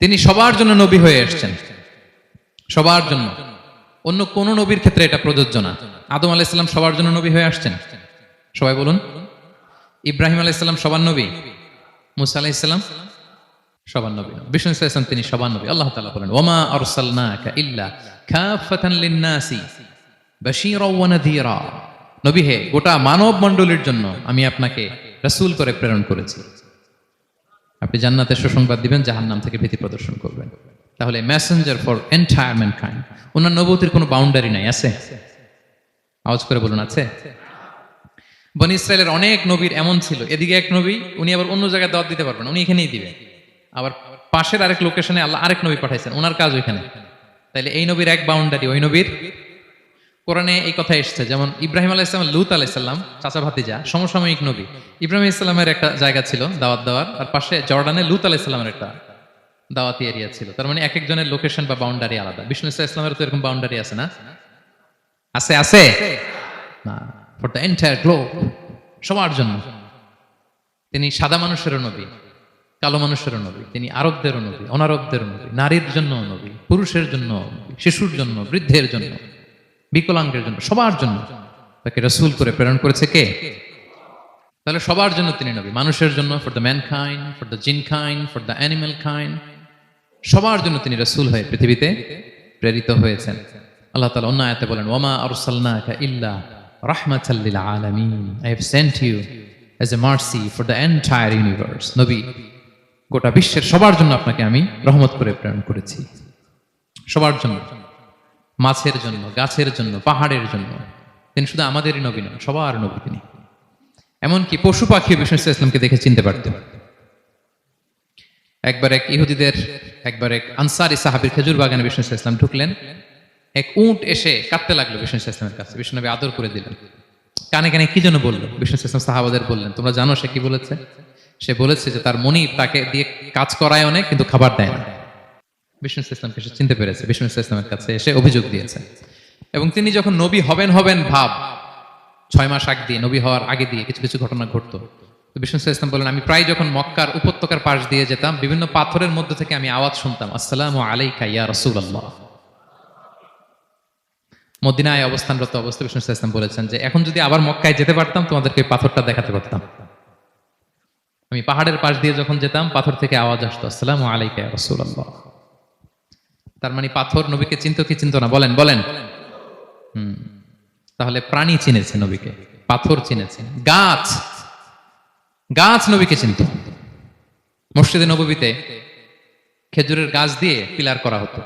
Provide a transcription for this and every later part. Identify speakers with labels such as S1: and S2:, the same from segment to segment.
S1: তিনি সবার জন্য নবী হয়ে এসেছেন। সবার জন্য। অন্য কোন নবীর ক্ষেত্রে এটা প্রযোজ্য না। আদম আলাইসাল্লাম সবার জন্য নবী হয়ে আসছেন। সবাই বলুন। ইব্রাহিম আলাইসাল্লাম সবার নবী? মুসা আলাইসাল্লাম সবার নবী বিষ্ণু ইসলাম তিনি সবার নবী। আল্লাহ তাআলা বলেন ওমা আরসালনাকা ইল্লা কাফাতান লিন-নাসি বাশীরা ওয়া নাযীরা। নবী হে, গোটা মানব মণ্ডলীর জন্য আমি আপনাকে রাসূল করে প্রেরণ করেছি। আপনি জান্নাতের সুসংবাদ দিবেন, জাহান্নাম থেকে ভীতি প্রদর্শন করবেন। তাহলে মেসেঞ্জার ফর এন্টায়ার ম্যানকাইন্ড ওনার নবতির কোনো বাউন্ডারি নাই, আছে? আওয়াজ করে বলুন, আছে? বনি ইসরায়েলের অনেক নবীর এমন ছিল। এদিকে এক নবী, উনি আবার অন্য জায়গায় দাওয়াত দিতে পারবেন উনি এখানেই দিবেন আবার পাশের আরেক লোকেশনে আল্লাহ আরেক নবী পাঠাইছেন, ওনার কাজ ওইখানে। তাইলে এই নবীর এক বাউন্ডারি ওই নবীর কোরআনে এই কথা এসেছে, যেমন ইব্রাহিম আলাইসালাম লুত আলাইসাল্লাম চাচা ভাতিজা, সমসাময়িক নবী। ইব্রাহিম ইসলামের একটা জায়গা ছিল, দাওয়াত দেওয়ার, আর পাশে জর্ডানে লুত আলাইসাল্লামের একটা দাওয়াতি এরিয়া ছিল। তার মানে এক একজনের লোকেশন বা বাউন্ডারি আলাদা। বিষ্ণু ইসলাম ইসলামের তো এরকম বাউন্ডারি আছে না? আছে আছে? না ফর দ্য এন্টায়ার গ্লোব সবার জন্য। তিনি সাদা মানুষেরও নবী, কালো মানুষেরও নবী, তিনি আরবদেরও নবী, অনারবদেরও নবী, নারীর জন্য নবী, পুরুষের জন্য শিশুর জন্য, বৃদ্ধের জন্য। বিকলাঙ্গের জন্য, সবার জন্য। তাকে রসুল করে প্রেরণ করেছে কে? তাহলে সবার জন্য তিনি নবী। মানুষের জন্য for the man খাইন for the জিন খাইন ফর দ্য অ্যানিমেল খাইন সবার জন্য তিনি রসুল হয়ে পৃথিবীতে প্রেরিত হয়েছেন। আল্লাহ তালা অন্য আয়াতে বলেন ওমা আরসালনাকা ইল্লা রাহমাতাল্লিল আলামিন। I have sent you as a mercy for the entire universe নবী, গোটা বিশ্বের সবার জন্য আপনাকে আমি রহমত করে প্রেরণ করেছি। সবার জন্য। মাছের জন্য, গাছের জন্য, পাহাড়ের জন্য। তিনি শুধু আমাদেরই নবী নন, সবার নবী তিনি। এমনকি পশু পাখি বিষ্ণু ইসলামকে দেখে চিনতে পারতেন। একবার এক ইহুদিদের, একবার এক আনসারি সাহাবির খেজুর বাগানে বিষ্ণু ইসলাম ঢুকলেন। এক উট এসে কাঁদতে লাগল বিষ্ণু ইসলামের কাছে। বিষ্ণুনবী আদর করে দিলেন। কানে কানে কি যেন বলল? বিষ্ণু ইসলাম সাহাবাদের বললেন, তোমরা জানো সে কি বলেছে? সে বলেছে যে তার মনি তাকে দিয়ে কাজ করায় অনেক কিন্তু খাবার দেয় না। বিষ্ণু ইসলামকে সে চিনতে পেরেছে, বিষ্ণু ইসলামের কাছে এসে অভিযোগ দিয়েছে। এবং তিনি যখন নবী হবেন হবেন ভাব, ছয় মাস আগ দিয়ে নবী হওয়ার আগে দিয়ে কিছু কিছু ঘটনা ঘটতো। তো বিষ্ণু ইসলাম বলেন, আমি প্রায় যখন মক্কার উপত্যকার পাশ দিয়ে যেতাম, বিভিন্ন পাথরের মধ্যে থেকে আমি আওয়াজ শুনতাম, আসসালামু আলাইকা ইয়া রাসূলুল্লাহ। মদিনায় অবস্থানরত অবস্থা বিষ্ণু ইসলাম বলেছেন যে, এখন যদি আবার মক্কায় যেতে পারতাম, তোমাদেরকে পাথরটা দেখাতে পারতাম। আমি পাহাড়ের পাশ দিয়ে যখন যেতাম, পাথর থেকে আওয়াজ আসতো, আসসালাম আলাইকা রাসূলুল্লাহ। তার মানে পাথর নবীকে চিনতো কি চিনতো না? বলেন বলেন। হুম, তাহলে প্রাণী চিনেছে নবীকে, পাথর চিনেছে। গাছ গাছ নবীকে চিনত। মসজিদে নবীতে খেজুরের গাছ দিয়ে পিলার করা হতো।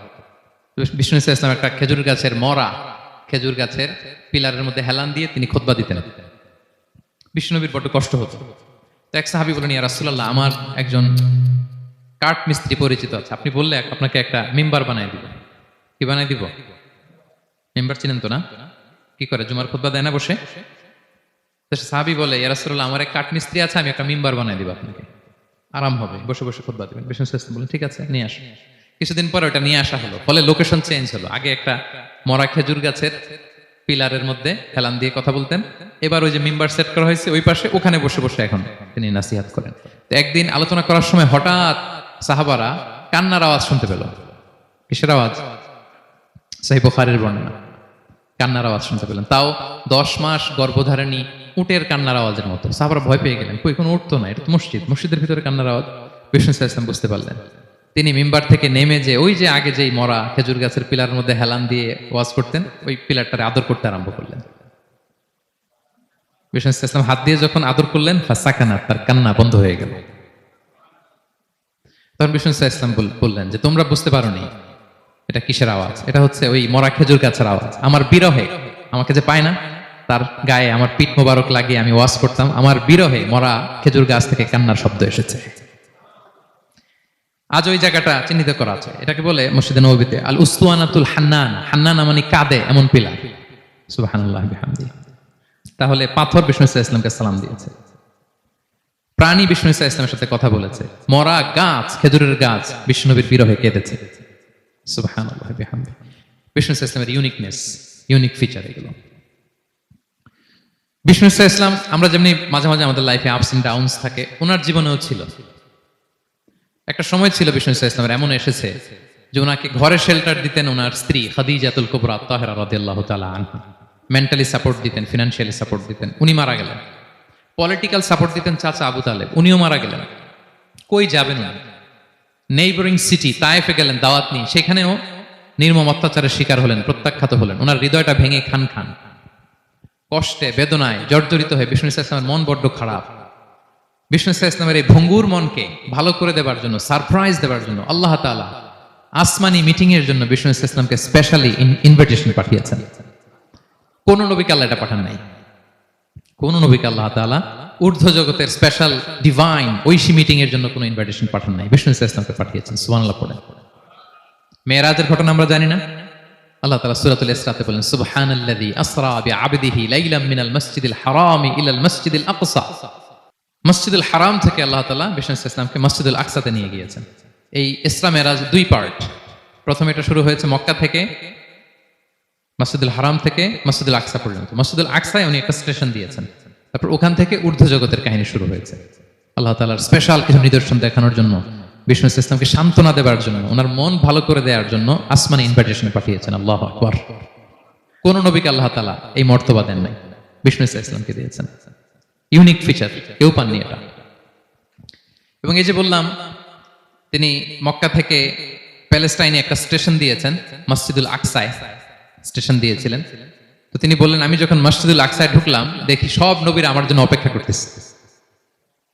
S1: বিষ্ণু ইসলাম একটা খেজুর গাছের মরা, খেজুর গাছের পিলারের মধ্যে হেলান দিয়ে তিনি খোদবা দিতেন। বিষ্ণু নবীর বড্ড কষ্ট হতো। তো এক সাহাবি বলেন ইয়া রাসূলুল্লাহ, আমার একজন কাঠ মিস্ত্রি পরিচিত আছে। আপনি বললে আপনাকে একটা মেম্বার বানাই দিব। কি বানাই দিব? মেম্বার চিনেন তো না? কি করে, জুমার খুতবা দেয় না বসে? সাহাবি বলে ইয়ারাসুল্লাহ আমার এক কাঠ মিস্ত্রি আছে, আমি একটা মেম্বার বানাই দিব আপনাকে। আরাম হবে, বসে বসে খুতবা দিবেন। বিষ্ণু ইসলাম বলেন ঠিক আছে, নিয়ে আসুন কিছুদিন পরে ওটা নিয়ে আসা হলো। ফলে লোকেশন চেঞ্জ হলো। আগে একটা মরা খেজুর গাছের পিলারের মধ্যে হেলান দিয়ে কথা বলতেন। এবার ওই যে মেম্বার সেট করা হয়েছে, ওই পাশে ওখানে বসে বসে এখন তিনি নাসিহাত করেন। তো একদিন আলোচনা করার সময় হঠাৎ সাহাবারা কান্নার আওয়াজ শুনতে পেল। কিসের আওয়াজ? সাহি বুখারের বর্ণনা। কান্নার আওয়াজ শুনতে পেলেন। তাও দশ মাস গর্ভধারিণী উটের কান্নার আওয়াজের মতো। সাহাবারা ভয় পেয়ে গেলেন। কই, কোনো উঠতো না এটা তো মসজিদ। মসজিদের ভিতরে কান্নার আওয়াজ? বিষ্ণু ইসলাম বুঝতে পারলেন। তিনি মিম্বার থেকে নেমে যে ওই যে আগে যেই মরা খেজুর গাছের পিলার মধ্যে হেলান দিয়ে ওয়াজ করতেন, ওই পিলারটারে আদর করতে আরম্ভ করলেন। বিষ্ণু ইসলাম হাত দিয়ে যখন আদর করলেন, ফাঁসাকানা, তার কান্না বন্ধ হয়ে গেল। তখন বিষ্ণু ইসলাম বললেন যে, তোমরা বুঝতে পারোনি, এটা কিসের আওয়াজ? এটা হচ্ছে ওই মরা খেজুর গাছের আওয়াজ। আমার বিরহে, আমাকে যে পায় না, তার গায়ে আমার পিঠ মোবারক লাগিয়ে আমি ওয়াজ করতাম, আমার বিরহে মরা খেজুর গাছ থেকে কান্নার শব্দ এসেছে। আজ ওই জায়গাটা চিহ্নিত করা আছে। এটাকে বলে মসজিদে নবীতে আল উস্তুয়ানাতুল হান্নান। হান্নান মানে কাঁদে, এমন পিলা বিহামদি। তাহলে পাথর বিষ্ণু ইসা ইসলামকে সালাম দিয়েছে। প্রাণী বিষ্ণু ইসা ইসলামের সাথে কথা বলেছে। মরা গাছ, খেজুরের গাছ বিষ্ণুনবীর বিরহে কেঁদেছে। বিষ্ণু ইসা ইসলামের ইউনিকনেস ইউনিক ফিচার এগুলো। বিষ্ণু ইসা ইসলাম আমরা যেমনি মাঝে মাঝে আমাদের লাইফে আপস এন্ড ডাউনস থাকে, ওনার জীবনেও ছিল। একটা সময় ছিল বিষ্ণু ইসা ইসলামের এমন এসেছে যে ওনাকে ঘরে শেল্টার দিতেন ওনার স্ত্রী খাদিজাতুল কুবরা তাহেরা রাদিয়াল্লাহু তাআলা আনহা। মেন্টালি সাপোর্ট দিতেন ফিনান্সিয়ালি সাপোর্ট দিতেন, উনি মারা গেলেন। পলিটিক্যাল সাপোর্ট দিতেন চাচা আবু তালেব। উনিও মারা গেলেন। কই যাবেন না নেইবরিং সিটি তায়েফে গেলেন, দাওয়াত নিয়ে। সেখানেও নির্মম অত্যাচারের শিকার হলেন, প্রত্যাখ্যাত হলেন। ওনার হৃদয়টা ভেঙে খান খান। কষ্টে, বেদনায় জর্জরিত হয়ে বিষ্ণু ইসা ইসলামের মন বড্ড খারাপ। বিষ্ণু ইসা ইসলামের এই ভঙ্গুর মনকে ভালো করে দেবার জন্য সারপ্রাইজ দেবার জন্য আল্লাহ তাআলা আসমানি মিটিং এর জন্য বিষ্ণু ইসা ইসলামকে স্পেশালি ইনভিটেশন পাঠিয়েছেন। কোন আল্লাহ এটা পাঠান নাই। কোন নবীকে আল্লাহ তাআলা ঊর্ধ্ব জগতের স্পেশাল ডিভাইন ঐশী মিটিং এর জন্য কোনো ইনভিটেশন পাঠান নাই। বিষ্ণু ইসলামকে পাঠিয়েছেন, সুবহানাল্লাহ পড়ে মেয়েরাজের ঘটনা আমরা জানি না। আল্লাহ তাআলা সূরাতুল ইসরাতে বলেন, সুবহানাল্লাযী আসরা বিআবদিহি লাইলাম মিনাল মাসজিদিল হারামি ইলাল মাসজিদিল আকসা। মসজিদুল হারাম থেকে আল্লাহ তালা বিষ্ণু ইসলামকে মসজিদুল আকসাতে নিয়ে গিয়েছেন। এই ইসরা মেরাজ দুই পার্ট প্রথমে এটা শুরু হয়েছে মক্কা থেকে মসজিদুল হারাম থেকে মসজিদুল আকসা পর্যন্ত। মসজিদুল আকসায় উনি একটা স্টেশন দিয়েছেন। তারপর ওখান থেকে ঊর্ধ্ব জগতের কাহিনী শুরু হয়েছে। আল্লাহ তালার স্পেশাল কিছু নিদর্শন দেখানোর জন্য, বিষ্ণু ইসলামকে সান্ত্বনা দেওয়ার জন্য, ওনার মন ভালো করে দেওয়ার জন্য আসমানি ইনভাইটেশন পাঠিয়েছেন। আল্লাহ আকবর। কোন নবীকে আল্লাহ তালা এই মর্তবা দেন নাই। বিষ্ণু ইসলামকে দিয়েছেন। ইউনিক ফিচার কেউ পাননি এটা। এবং এই যে বললাম, তিনি মক্কা থেকে প্যালেস্টাইনে একটা স্টেশন দিয়েছেন, মসজিদুল আকসায়। স্টেশন দিয়েছিলেন। তো তিনি বললেন, আমি যখন মসজিদুল আকসায় ঢুকলাম, দেখি সব নবীর আমার জন্য অপেক্ষা করতেছে।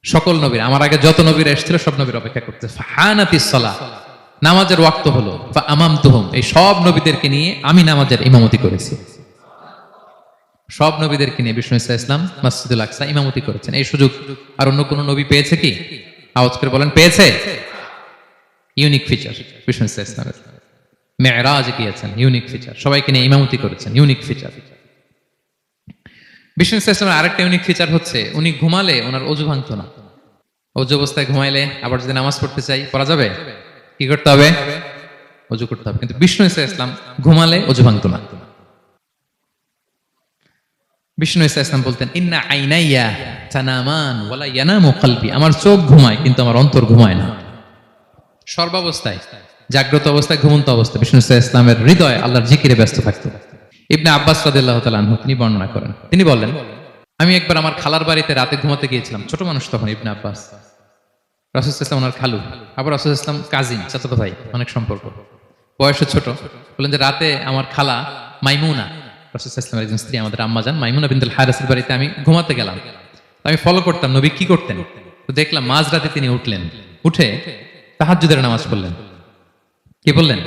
S1: সকল নবীর, আমার আগে যত নবীর এসেছিল, সব নবীর অপেক্ষা করতেছে। ফাহানাতিস সালাহ নামাজের ওয়াক্ত হলো আমাম তুহম এই সব নবীদেরকে নিয়ে আমি নামাজের ইমামতি করেছি। সব নবীদেরকে নিয়ে বিষ্ণু ইসা ইসলাম মসজিদুল আকসা ইমামতি করেছেন। এই সুযোগ আর অন্য কোনো নবী পেয়েছে কি? আওয়াজ করে বলেন, পেয়েছে। ইউনিক ফিচার, বিষ্ণু ইসা ইসলামের। মেয়েরাজ গিয়েছেন ইউনিক ফিচার সবাইকে নিয়ে ইমামতি করেছেন ইউনিক ফিচার বিষ্ণু ইসা ইসলামের আরেকটা ইউনিক ফিচার হচ্ছে, উনি ঘুমালে ওনার অজু ভাঙতো না। অজু অবস্থায় ঘুমাইলে আবার যদি নামাজ পড়তে চাই, পড়া যাবে? কি করতে হবে? অজু করতে হবে। কিন্তু বিষ্ণু ইসা ইসলাম ঘুমালে অজু ভাঙতো না। বিষ্ণু ইসা ইসলাম বলতেন, ইন্না আইনাইয়া তানামান ওয়ালা ইয়ানামু কলবি। আমার চোখ ঘুমায়, কিন্তু আমার অন্তর ঘুমায় না। সর্বাবস্থায় জাগ্রত অবস্থায়, ঘুমন্ত অবস্থায়। বিষ্ণু ইসা ইসলামের হৃদয় আল্লাহর জিকিরে ব্যস্ত থাকতো। ইবনে আব্বাস রাদিয়াল্লাহু তাআলা তিনি বর্ণনা করেন। তিনি বলেন, আমি একবার আমার খালার বাড়িতে রাতে ঘুমাতে গিয়েছিলাম, ছোট মানুষ তখন ইবনে আব্বাস। রাসূল ইসলাম ওনার খালু আবার রাসূল ইসলাম কাজিন, চাচাতো ভাই, অনেক সম্পর্ক। বয়সে ছোট। বলেন যে, রাতে আমার খালা মাইমুনা রসুলামের একজন স্ত্রী, আমাদের আম্মা যান। মাইমুনা বিন্দুল হারাসের বাড়িতে আমি ঘুমাতে গেলাম। আমি ফলো করতাম, নবী কি করতেন? তো দেখলাম, মাঝরাতে তিনি উঠলেন। উঠে তাহাজুদের নামাজ পড়লেন। কি বললেন?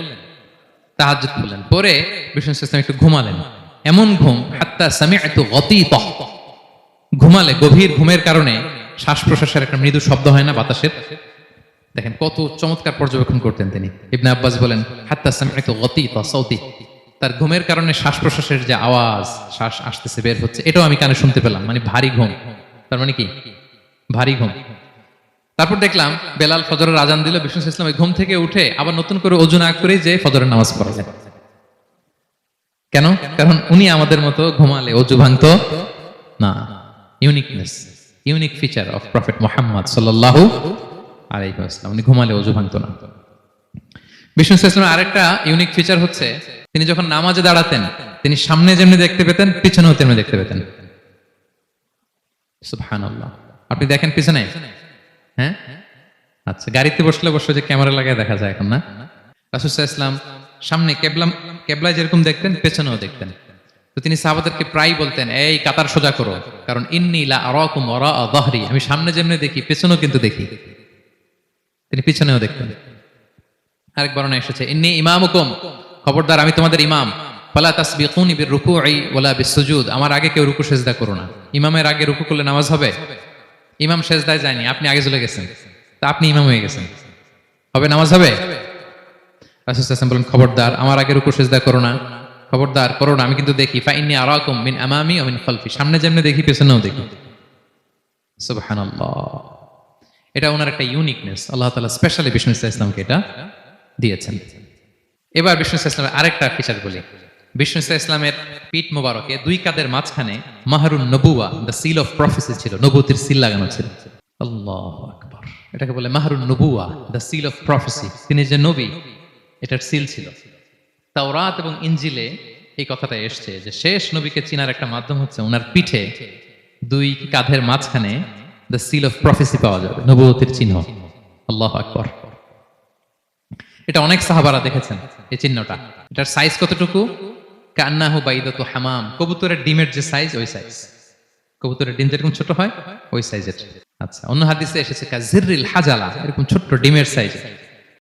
S1: তাহাজুদ পড়লেন পরে বিষ্ণু ইসলাম একটু ঘুমালেন। এমন ঘুম, হাত্তা সামি একটু গতি ঘুমালে গভীর ঘুমের কারণে শ্বাস প্রশ্বাসের একটা মৃদু শব্দ হয় না বাতাসের? দেখেন, কত চমৎকার পর্যবেক্ষণ করতেন তিনি। ইবনে আব্বাস বলেন, হাত্তা সামি একটু গতি সৌতি তার ঘুমের কারণে শ্বাস প্রশ্বাসের যে আওয়াজ, শ্বাস আসতেছে, বের হচ্ছে, এটাও আমি কানে শুনতে পেলাম। মানে ভারী ঘুম। তার মানে কি? ভারী ঘুম। তারপর দেখলাম বেলাল ফজরের আজান দিল, বিষ্ণু ইসলাম ওই ঘুম থেকে উঠে আবার নতুন করে অজু না করে যে ফজরের নামাজ পড়ালেন কেন? কারণ উনি আমাদের মতো ঘুমালে অজু ভাঙত না। Uniqueness, unique feature of prophet Muhammad সাল্লাল্লাহু আলাইহি উনি ঘুমালে অজু ভাঙত না। বিষ্ণু ইসলামের আরেকটা ইউনিক ফিচার হচ্ছে, তিনি যখন নামাজে দাঁড়াতেন, তিনি সামনে যেমনি দেখতে পেতেন, পিছনেও তেমনি দেখতে পেতেন। আপনি দেখেন পিছনে? হ্যাঁ? আচ্ছা গাড়িতে বসলে বসে যে ক্যামেরা লাগায় দেখা যায় এখন, না? রাসুসাহ ইসলাম সামনে কেবলাম কেবলায় যেরকম দেখতেন, পেছনেও দেখতেন। তো তিনি সাহাবাদেরকে প্রায় বলতেন, এই কাতার সোজা করো, কারণ ইন্নি লা আরাকুম ওয়ারা আমি সামনে যেমনি দেখি, পেছনেও কিন্তু দেখি। তিনি পিছনেও দেখতেন। আরেক বর্ণনা এসেছে, ইন্নি ইমামুকুম, খবরদার, আমি তোমাদের ইমাম। ফালা তাসবিকুনি বির রুকুই ওয়ালা বিসুজুদ, আমার আগে কেউ রুকু সেজদা করো না। ইমামের আগে রুকু করলে নামাজ হবে? ইমাম সেজদায় যায়নি, আপনি আগে চলে গেছেন। তা আপনি ইমাম হয়ে গেছেন। হবে, নামাজ হবে? বলেন, খবরদার, আমার আগে রুকু সেজদা করো না। খবরদার, করো না। আমি কিন্তু দেখি ফা ইন্নী আরাকুম মিন আমামি ওয়া মিন খালফি। সামনে যেমনি দেখি, পেছনেও দেখি। এটা ওনার একটা ইউনিকনেস আল্লাহ তাআলা স্পেশালি বিষ্ণু ইসলামকে এটা দিয়েছেন। এবার বিষ্ণু ইসলামের আরেকটা ফিচার বলি। বিষ্ণু ইসলামের পিঠ মোবারকে দুই কাদের মাঝখানে মাহারুন নবুয়া দ্য সিল অফ প্রফেসি ছিল নবুতির সিল লাগানো ছিল। আল্লাহ আকবার। এটাকে বলে মাহরুন নবুয়া দ্য সিল অফ প্রফেসি তিনি যে নবী, এটার সিল ছিল। তাওরাত এবং ইঞ্জিলে এই কথাটা এসছে যে শেষ নবীকে চিনার একটা মাধ্যম হচ্ছে ওনার পিঠে দুই কাঁধের মাঝখানে দ্য সিল অফ প্রফেসি পাওয়া যাবে, নবুয়তির চিহ্ন। আল্লাহ আকবর। এটা অনেক সাহাবারা দেখেছেন, এই চিহ্নটা। এটার সাইজ কতটুকু? কান্নাহু বাইদাতু হামাম। কবুতরের ডিমের যে সাইজ ওই সাইজ কবুতরের ডিম যেরকম ছোট হয়, ওই সাইজের আচ্ছা অন্য হাদিসে এসেছে কাজিরিল হাজালা এরকম ছোট্ট ডিমের সাইজ